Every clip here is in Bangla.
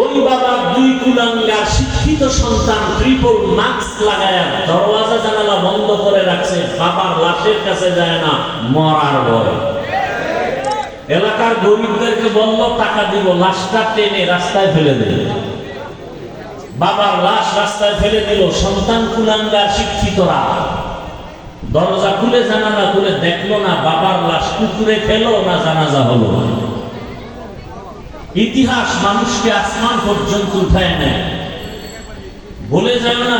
ওই বাবা দুই কুলাঙ্গার শিক্ষিত সন্তান ট্রিপল মাস্ক লাগায় দরওয়াজা জানালা বন্ধ করে রাখছে, বাবার লাশের কাছে যায় না, মরার ভয়। এলাকার গরিবদেরকে বলল, টাকা দিব, লাশটা টেনে রাস্তায় ফেলে দেবে বাবার লাশ রাস্তায় ফেলে দিল, সন্তান কুলাঙ্গার শিক্ষিতরা। দরজা খুলে, জানালা খুলে দেখল না, বাবার লাশ কুকুরে খেলো না, জানাজা হলো। না ইতিহাস মানুষকে আসমান পর্যন্ত উঠায় নেয়। বলে যায় না,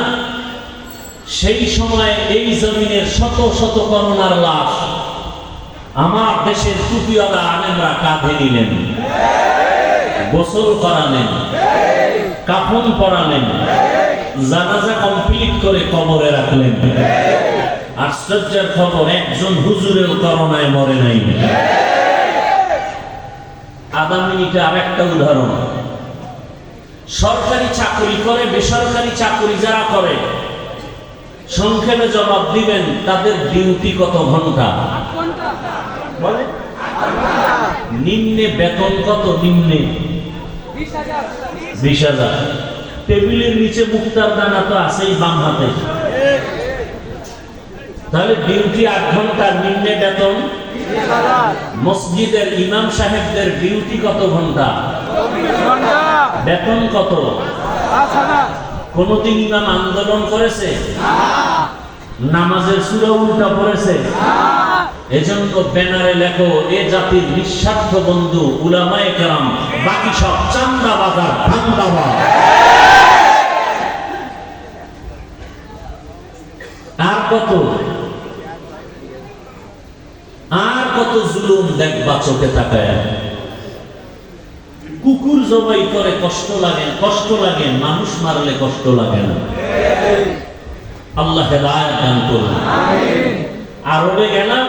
সেই সময় এই জমিনের শত শত করোনার লাশ আমার দেশের টুপিওয়ালা আলেমরা কাঁধে নিলেন, গোসল করালেন, কাফন পরালেন, জানাজা কমপ্লিট করে কবরে রাখলেন। আশ্চর্যের খবর, একজন হুজুরেও করোনায় মরে নাই। আধা মিনিটে আরেকটা উদাহরণ। সরকারি চাকরি করে, বেসরকারি চাকরি যারা করে, সংক্ষেপে জবাব দিবেন, তাদের ডিউটি কত ঘণ্টা? নিম্নে বেতন কত? নিম্নে। বিশ হাজার। টেবিলের নিচে মুক্তার দানা তো আছেই বাম হাতে। তাহলে ডিউটি আট ঘণ্টা, নিম্নে বেতন মসজিদের ইমাম সাহেবদের ডিউটি কত ঘণ্টা? বেতন কত? কোনদিন ইমাম আন্দোলন করেছে? নামাজের সুরা উল্টা পড়েছে? এজন্য ব্যানারে লেখো এ জাতির নিঃস্বার্থ বন্ধু উলামায়ে কেরাম বাকি সব চান্দা বাজার আর কত? আর কত জুলুম দেখবা চোখে তাকায় কুকুর জবাই করে কষ্ট লাগে কষ্ট লাগে, মানুষ মারলে কষ্ট লাগে না। আল্লাহ আরবে গেলাম,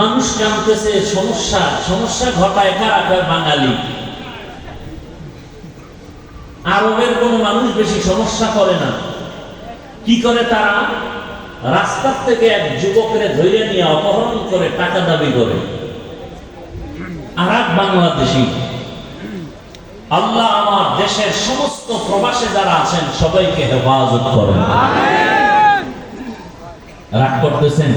মানুষ জানতেছে সমস্যা সমস্যা ঘটায় কারা কয় বাঙালি? আরবের কোন মানুষ বেশি সমস্যা করে না। কি করে তারা? রাস্তার থেকে এক যুবকরে ধরে নিয়ে অপহরণ করে টাকা দাবি করে। আর এক বাংলাদেশি। আল্লাহ আমার দেশের সমস্ত প্রবাসে যারা আছেন সবাইকে হেফাজত করেন। রাগ করতেছেন?